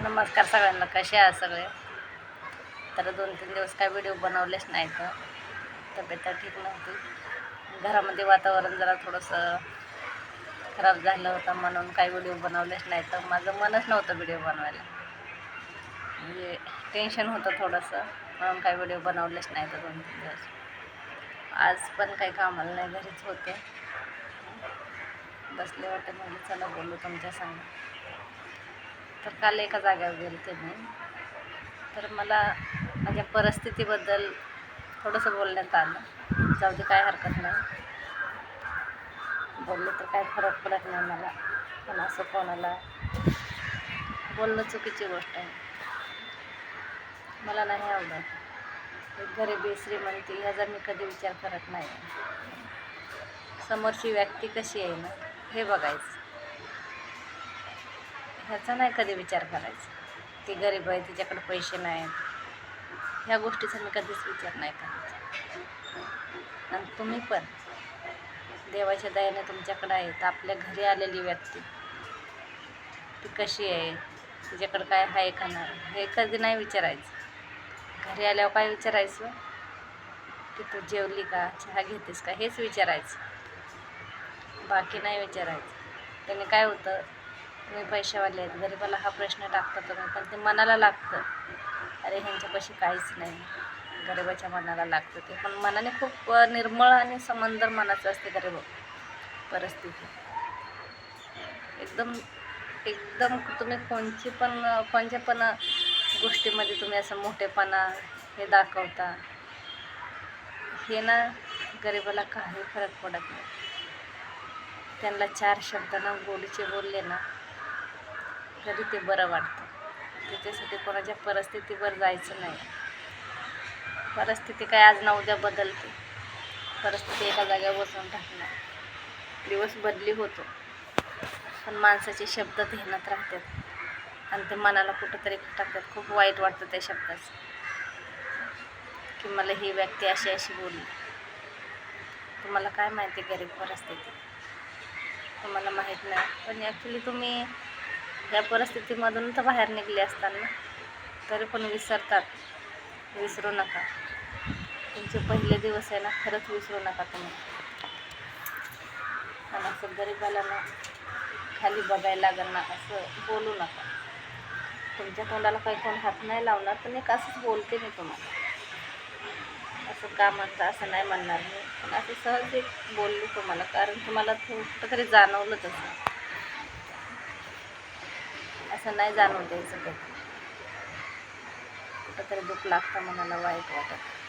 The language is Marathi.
नमस्कार सगळ्यांना कसे आहात सगळे? तर दोन तीन दिवस काय व्हिडिओ बनवलेच नाही तर तब्येत ठीक नव्हती. घरामध्ये वातावरण जरा थोडंसं खराब झालं होतं म्हणून काही व्हिडिओ बनवलेच नाही. तर माझं मनच नव्हतं व्हिडिओ बनवायला. म्हणजे टेन्शन होतं थोडंसं म्हणून काही व्हिडिओ बनवलेच नाही तर दोन तीन दिवस. आज पण काही कामाला नाही घरीच होते. बसले होते म्हणजे चला बोलू तुमच्या सांगा. तर काल एका जागेवर गेले ते मी तर मला माझ्या परिस्थितीबद्दल थोडंसं बोलण्यात आलं. जाऊ दे काय हरकत नाही. बोलले तर काय फरक पडत नाही मला. पण असं कोणाला बोलणं चुकीची गोष्ट आहे. मला नाही आवडत. एक गरिबी श्रीमंती ह्याचा मी कधी विचार करत नाही. समोरची व्यक्ती कशी आहे ना हे बघायचं. ह्याचा नाही कधी विचार करायचा. ती गरीब आहे तिच्याकडे पैसे नाहीत. ह्या गोष्टीचा मी कधीच विचार नाही करायचा. आणि तुम्ही पण. देवाच्या दयाने तुमच्याकडे आहे तर आपल्या घरी आलेली व्यक्ती. ती कशी आहे? तिच्याकडं काय आहे का नाही? हे कधी नाही विचारायचं. घरी आल्यावर काय विचारायचं? की तू जेवली का? चहा घेतेस का? हेच विचारायचं. बाकी नाही विचारायचं. त्याने काय होतं? तुम्ही पैशावाले आहेत गरीबाला हा प्रश्न टाकता तुम्ही पण ते मनाला लागतं. अरे ह्यांच्यापाशी काहीच नाही. गरिबाच्या मनाला लागतं ते. पण मनाने खूप निर्मळ आणि समंदर मनाचं असते गरीब परिस्थिती. एकदम एकदम तुम्ही कोणची पण कोणत्या पण गोष्टीमध्ये तुम्ही असं मोठेपणा हे दाखवता हे ना गरिबाला काही फरक पडत नाही. त्यांना चार शब्दांना गोडीचे बोलले ना तरी ते बरं वाटतं. त्याच्यासाठी कोणाच्या परिस्थितीवर जायचं नाही. परिस्थिती काय आज ना उद्या बदलते. परिस्थिती एका जागेवर बसून टाकणार दिवस बदली होतो. पण माणसाचे शब्द ध्यानात राहतात. आणि ते मनाला कुठंतरी टाकतात. खूप वाईट वाटतं त्या शब्दाचं. की मला ही व्यक्ती अशी अशी बोलली. तुम्हाला काय माहिती गरीब परिस्थिती? तुम्हाला माहीत नाही. पण ॲक्च्युली तुम्ही या परिस्थितीमधून तर बाहेर निघले असताना तरी पण विसरतात. विसरू नका. तुमचे पहिले दिवस आहे ना खरंच विसरू नका तुम्ही. आणि असं गरीबाला ना खाली बघायला लागेल ना असं बोलू नका. तुमच्या तोंडाला काही कोण हात नाही लावणार पण एक असंच बोलते मी तुम्हाला. असं का म्हणतं असं नाही म्हणणार मी. पण असं सहज एक बोलली तुम्हाला कारण तुम्हाला कुठंतरी जाणवलं तसं असं नाही जाणवं द्यायचं काही. कुठंतरी दुःख लागतं मनाला वाईट वाटत.